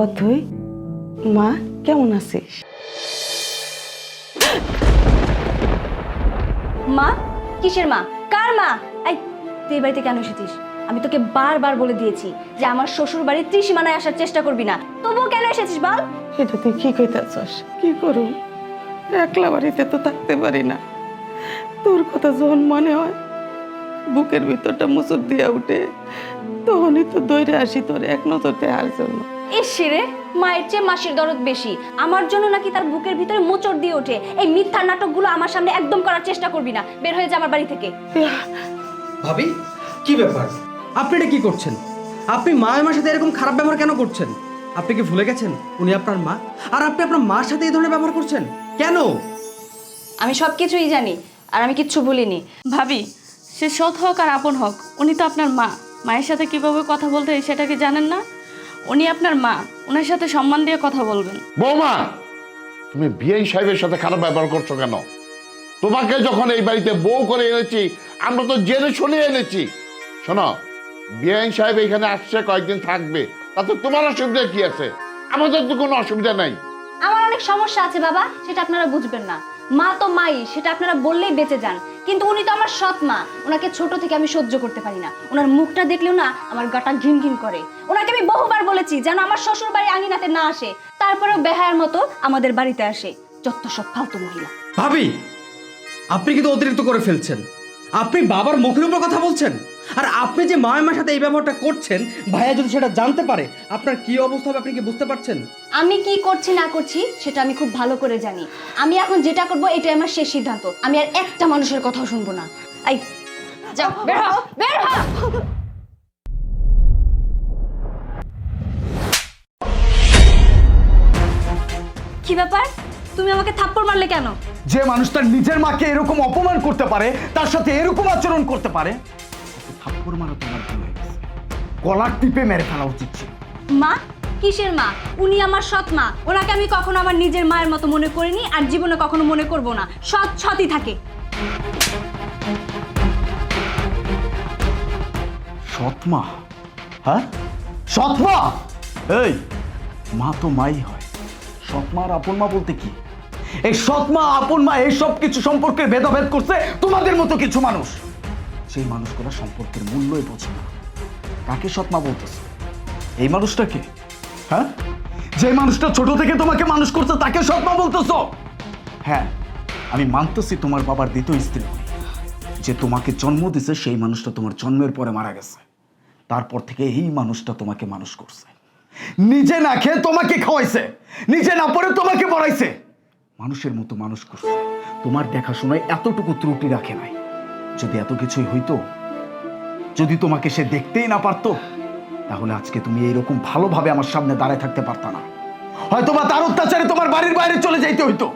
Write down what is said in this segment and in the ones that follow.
অথই মা কেমন আছিস? মা কিসের মা? কার মা? এই তুই বাড়িতে কেন এসেছিস? আমি তোকে বারবার বলে দিয়েছি যে আমার শ্বশুর বাড়ির ত্রিসীমানায় আসার চেষ্টা করবি না। তবুও কেন এসেছিস বল? এটা তুই কি কইতাছস? কি করুম? একলা বাড়িতে তো থাকতে পারি না। তোর কথা যখন মনে হয় বুকের ভিতরটা মুসুর দিয়া উঠে তখনই তো দৈরে আসি তোর এক নজর দেওয়ার জন্য এসে রে মায়ের চেয়ে মাসির দরদ বেশি। আমার জন্য নাকি তার বুকের ভিতরে মোচড় দিয়ে ওঠে। এই মিথ্যা নাটকগুলো আমার সামনে একদম করার চেষ্টা করবি না। বের হয়ে যা আমার বাড়ি থেকে। ভাবি কি ব্যাপার? আপনি এটা কি করছেন? আপনি মা আমার সাথে এরকম খারাপ ব্যবহার কেন করছেন? আপনি কি ভুলে গেছেন? উনি আপনার মা? আর আপনি আপনার মার সাথে এই ধরনের ব্যবহার করছেন? কেন? আমি সব কিছুই জানি আর আমি কিচ্ছু ভুলিনি। ভাবি সে সৎ হোক আর আপন হোক উনি তো আপনার মা। মায়ের সাথে কীভাবে কথা বলতে হয় সেটা কি জানেন না? উনি আপনার মা ওনার সাথে সম্মান দিয়ে কথা বলবেন। বৌমা তুমি বিআই সাহেবের সাথে খারাপ ব্যবহার করছ কেন? তোমাকে যখন এই বাড়িতে বউ করে এনেছি আমরা তো জেনে শুনে এনেছি। শোনো বিআইন সাহেব এখানে আসছে কয়েকদিন থাকবে। তাতে তোমার অসুবিধা কি আছে? আমাদের তো কোনো অসুবিধা নাই। আমার অনেক সমস্যা আছে বাবা সেটা আপনারা বুঝবেন না। মা তো মাই সেটা আপনারা বললেই বেঁচে যান। কিন্তু উনি তো আমার সৎ মা। ওনাকে ছোট থেকে আমি সহ্য করতে পারি না। ওনার মুখটা দেখলেও না আমার গাটা ঘিন ঘিন করে। ওনাকে আমি বহুবার বলেছি যেন আমার শ্বশুর বাড়ি আঙিনাতে না আসে। তারপরেও বেহায়ার মতো আমাদের বাড়িতে আসে যত সব ফালতু মহিলা। ভাবি, আপনি কিন্তু অতিরিক্ত করে ফেলছেন। আপনি বাবার মুখের উপর কথা বলছেন? আর আপনি যে মা আমার সাথে এই ব্যবহারটা করছেন ভাইয়া যদি সেটা জানতে পারে আপনার কি অবস্থা হবে আপনি কি বুঝতে পারছেন? আমি কি করছি না করছি সেটা আমি খুব ভালো করে জানি। আমি এখন যেটা করব এটাই আমার শেষ সিদ্ধান্ত। আমি আর একটা মানুষের কথাও শুনব না। আই যাও বের হ বের হ কি ব্যাপার? তুমি আমাকে থাপ্পড় মারলে কেন? যে মানুষ তার নিজের মাকে এরকম অপমান করতে পারে তার সাথে এরকম আচরণ করতে পারে থাপ্পড় মারা তোমার ভুল হয়ে গেছে। গলার টিপে মেরে ফেলা উচিত ছিল। মা কিসের মা? উনি আমার সৎ মা। ওনাকে আমি কখনো আমার নিজের মায়ের মতো মনে করিনি আর জীবনে কখনো মনে করব না। সৎ সৎই থাকে। সৎমা হ্যাঁ? সৎমা এই মা তো মাই হয়। সৎমা আর আপন মা বলতে কি? এই সৎমা আপন মা এই সব কিছু সম্পর্কের ভেদাভেদ করছে তোমাদের মতো কিছু মানুষ। সেই মানুষগুলো সম্পর্কের মূল্যই বোঝে না। কাকে সৎমা বলতেছে? এই মানুষটাকে হ্যাঁ? যে মানুষটা ছোট থেকে তোমাকে মানুষ করছে, তাকে সৎমা বলতেছো? হ্যাঁ আমি মানতেছি তোমার বাবার দ্বিতীয় স্ত্রী। যে তোমাকে জন্ম দিছে, সেই মানুষটা তোমার জন্মের পরে মারা গেছে। তারপর থেকে এই মানুষটা তোমাকে মানুষ করছে। নিজে না খেয়ে তোমাকে খাওয়াইছে, নিজে না পড়ে তোমাকে পড়াইছে মানুষের মতো মানুষ করছে। তোমার দেখাশোনায় এতটুকু ত্রুটি রাখে নাই। যদি এত কিছুই হইতো, যদি তোমাকে সে দেখতেই না পারতো, তাহলে আজকে তুমি এইরকম ভালোভাবে আমার সামনে দাঁড়ায় থাকতে পারতা না। হয়তো বা তার অত্যাচারে তোমার বাড়ির বাইরে চলে যাইতে হইতো।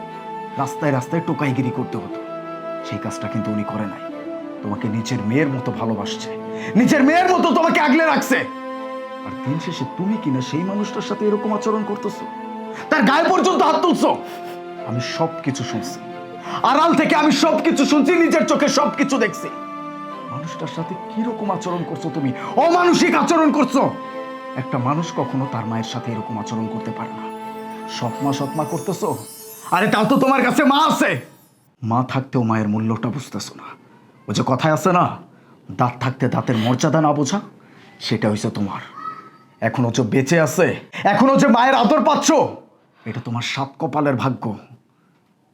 রাস্তায় রাস্তায় টোকাইগিরি করতে হতো। সেই কাজটা কিন্তু উনি করে নাই। তোমাকে নিজের মেয়ের মতো ভালোবাসছে। নিজের মেয়ের মতো তোমাকে আগলে রাখছে। আর দিন শেষে তুমি কিনা সেই মানুষটার সাথে এরকম আচরণ করতেছো? তার গায়ে পর্যন্ত হাত তুলছো? আমি সব কিছু শুনছি। আড়াল থেকে আমি সব কিছু শুনছি, নিজের চোখে সব কিছু দেখছি। মানুষটার সাথে কীরকম আচরণ করছ তুমি? অমানসিক আচরণ করছ? একটা মানুষ কখনো তার মায়ের সাথে এরকম আচরণ করতে পারে না। সৎমা সৎমা করতেছো? আরে তাও তো তোমার কাছে মা আছে। মা থাকতেও মায়ের মূল্যটা বুঝতেছো না। ও যে কথায় আছে না, দাঁত থাকতে দাঁতের মর্যাদা না বোঝা, সেটা হয়েছে তোমার। এখনও যে বেঁচে আছে, এখনও যে মায়ের আদর পাচ্ছ, এটা তোমার সাত কপালের ভাগ্য।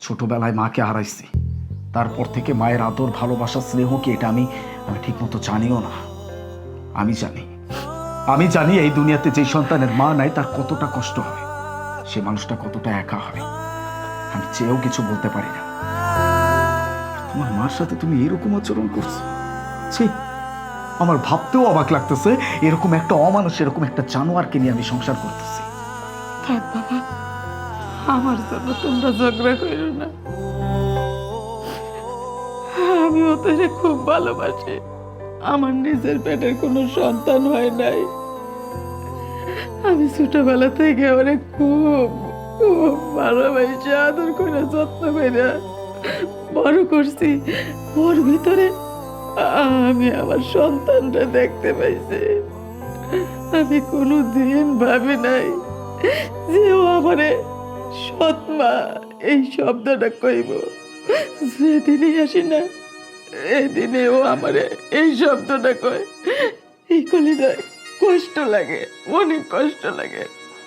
ছোটবেলায় মাকে হারাইছি। তারপর থেকে মায়ের আদর, ভালোবাসা, স্নেহ কি এটা আমি আমি ঠিকমতো জানিও না। আমি জানি। আমি জানি এই দুনিয়াতে যেই সন্তানের মা নাই, তার কতটা কষ্ট হয়। সে মানুষটা কতটা একা হয়। আমি চেয়েও কিছু বলতে পারি না। তোমার মার সাথে তুমি এরকম আচরণ করছ? ছি, আমার ভাবতেও অবাক লাগতেছে, এরকম একটা অমানুষ, এরকম একটা জানোয়ারকে নিয়ে আমি সংসার করতেছি। থাক বাবা। আমার জন্য তোমরা ঝগড়া করো না। আমি তোরে খুব ভালোবাসি। আমার নিজের পেটের কোনো সন্তান হয় নাই। আমি ছোটবেলা থেকে ওরে খুব খুব ভালোবাসি, আদর করে যত্ন করে বড় করছি। ওর ভিতরে আমি আমার সন্তানটা দেখতে পাইছি। আমি কোনো দিন ভাবি নাই যে ও আমারে সৎ মা এই শব্দটা কইব। যেদিনই আসি না এই দিনে ও আমারে এই শব্দটা কয়। এই কলি যায় কষ্ট লাগে অনেক কষ্ট লাগে।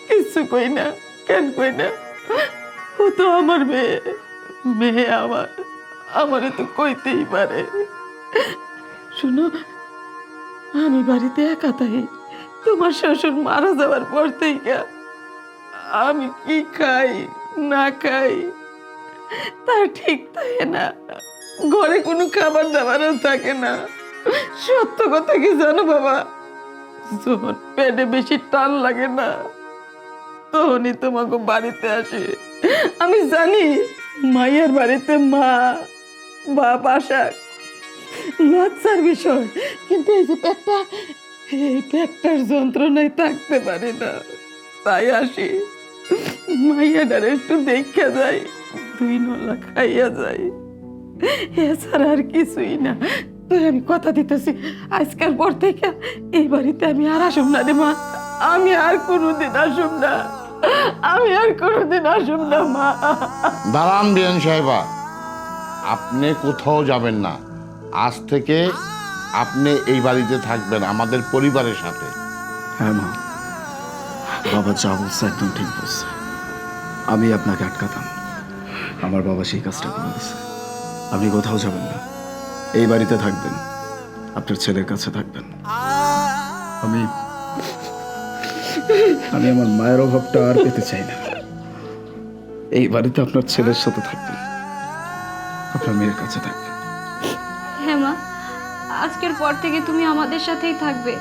কিছু কই না, কেন কই না। ও তো আমার মেয়ে মেয়ে আমার, আমারে তো কইতেই পারে। শুনো, আমি বাড়িতে একা থাকি, তোমার শ্বশুর মারা যাওয়ার পর থেকে আমি কি খাই, না খাই? তার ঠিক থাকে না। ঘরে কোনো খাবার দাবারও থাকে না। সত্য কথা কি জানো বাবা? যখন পেটে বেশি টান লাগে না, তখনই তোমাকে বাড়িতে আসে। আমি জানি মায়ের বাড়িতে মা, বাপ আসা লজ্জার বিষয়, কিন্তু এই যে পেটটা, এই পেটটার যন্ত্রণায় থাকতে পারে না। তাই আসি। মাইয়াটার একটু দেখা যায় দুই নলা খাইয়া যায় এছাড়া আর কিছুই না। তুই আমি কথা দিতেছি আজকের পর থেকে এই বাড়িতে আমি আর আসুম না রে মা। আমি আর কোনোদিন আসুম না। আমি আর কোনোদিন আসুম না মা। দাঁড়ান বিয়ান সাহেবা। আপনি কোথাও যাবেন না। আজ থেকে আপনি এই বাড়িতে থাকবেন আমাদের পরিবারের সাথে। হ্যাঁ মা। বাবা যা বলছে একদম ঠিক বলছে। আমি আপনাকে আটকাতাম। আমার বাবা সেই কাজটা করে দিছে আপনি কোথাও যাবেন না। এই বাড়িতে থাকবেন। আপনার ছেলের কাছে থাকবেন। আমি আমি আমার মায়ের অভাবটা আর পেতে চাই না। এই বাড়িতে আপনার ছেলের সাথে থাকবেন। আপনার মেয়ের কাছে থাকবেন। হ্যাঁ মা, আজকের পর থেকে তুমি আমাদের সাথেই থাকবে।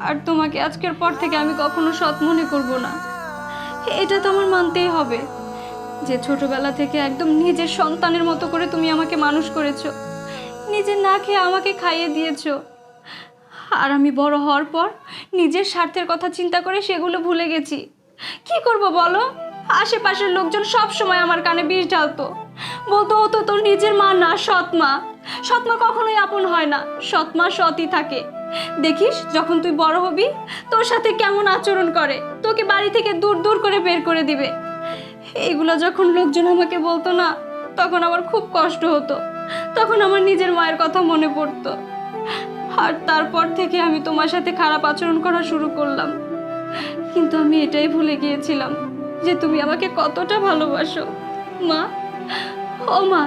আর তোমাকে আজকের পর থেকে আমি কখনো সৎ মনে করব না। এটা তো আমার মানতেই হবে যে ছোটবেলা থেকে একদম নিজের সন্তানের মতো করে তুমি আমাকে মানুষ করেছ। নিজে না খেয়ে আমাকে খাইয়ে দিয়েছ। আর আমি বড় হওয়ার পর নিজের স্বার্থের কথা চিন্তা করে সেগুলো ভুলে গেছি। কি করব বলো? আশেপাশের লোকজন সব সময় আমার কানে বিষ ঢালতো। বলতো, ও তো তোর নিজের মা না, সৎ মা। সৎ মা কখনোই আপন হয় না। সৎ মা সৎই থাকে। দেখিস, যখন তুই বড় হবি, তোর সাথে কেমন আচরণ করে। তোকে বাড়ি থেকে দূর দূর করে বের করে দিবে। এগুলো যখন লোকজন আমাকে বলতো না, তখন আমার খুব কষ্ট হতো। তখন আমার নিজের মায়ের কথা মনে পড়তো। আর তারপর থেকে আমি তোমার সাথে খারাপ আচরণ করা শুরু করলাম। কিন্তু আমি এটাই ভুলে গিয়েছিলাম যে তুমি আমাকে কতটা ভালোবাসো। মা, ও মা,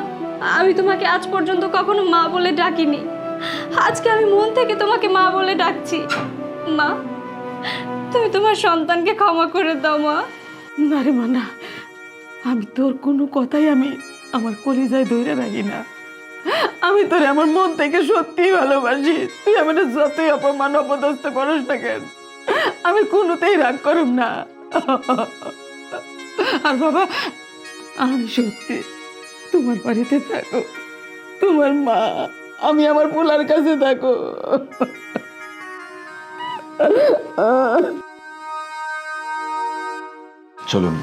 আমি তোমাকে আজ পর্যন্ত কখনো মা বলে ডাকিনি। আজকে আমি মন থেকে তোমাকে মা বলে ডাকছি। মা তুমি তোমার সন্তানকে ক্ষমা করে দাও, মা। না রে মা, না। আমি তোর কোনো কথাই আমি আমার কলিজায় ধরে রাখি না। আমি তোরে আমার মন থেকে সত্যিই ভালোবাসি। তুই আমার যতই অপমান, অপদস্থ করিস না কেন, আমি কোনোতেই রাগ করুম না। আর বাবা, আমি সত্যি তোমার বাড়িতে থাকো। তোমার মা, আমি আমার পোলার কাছে থাকো। চলুন।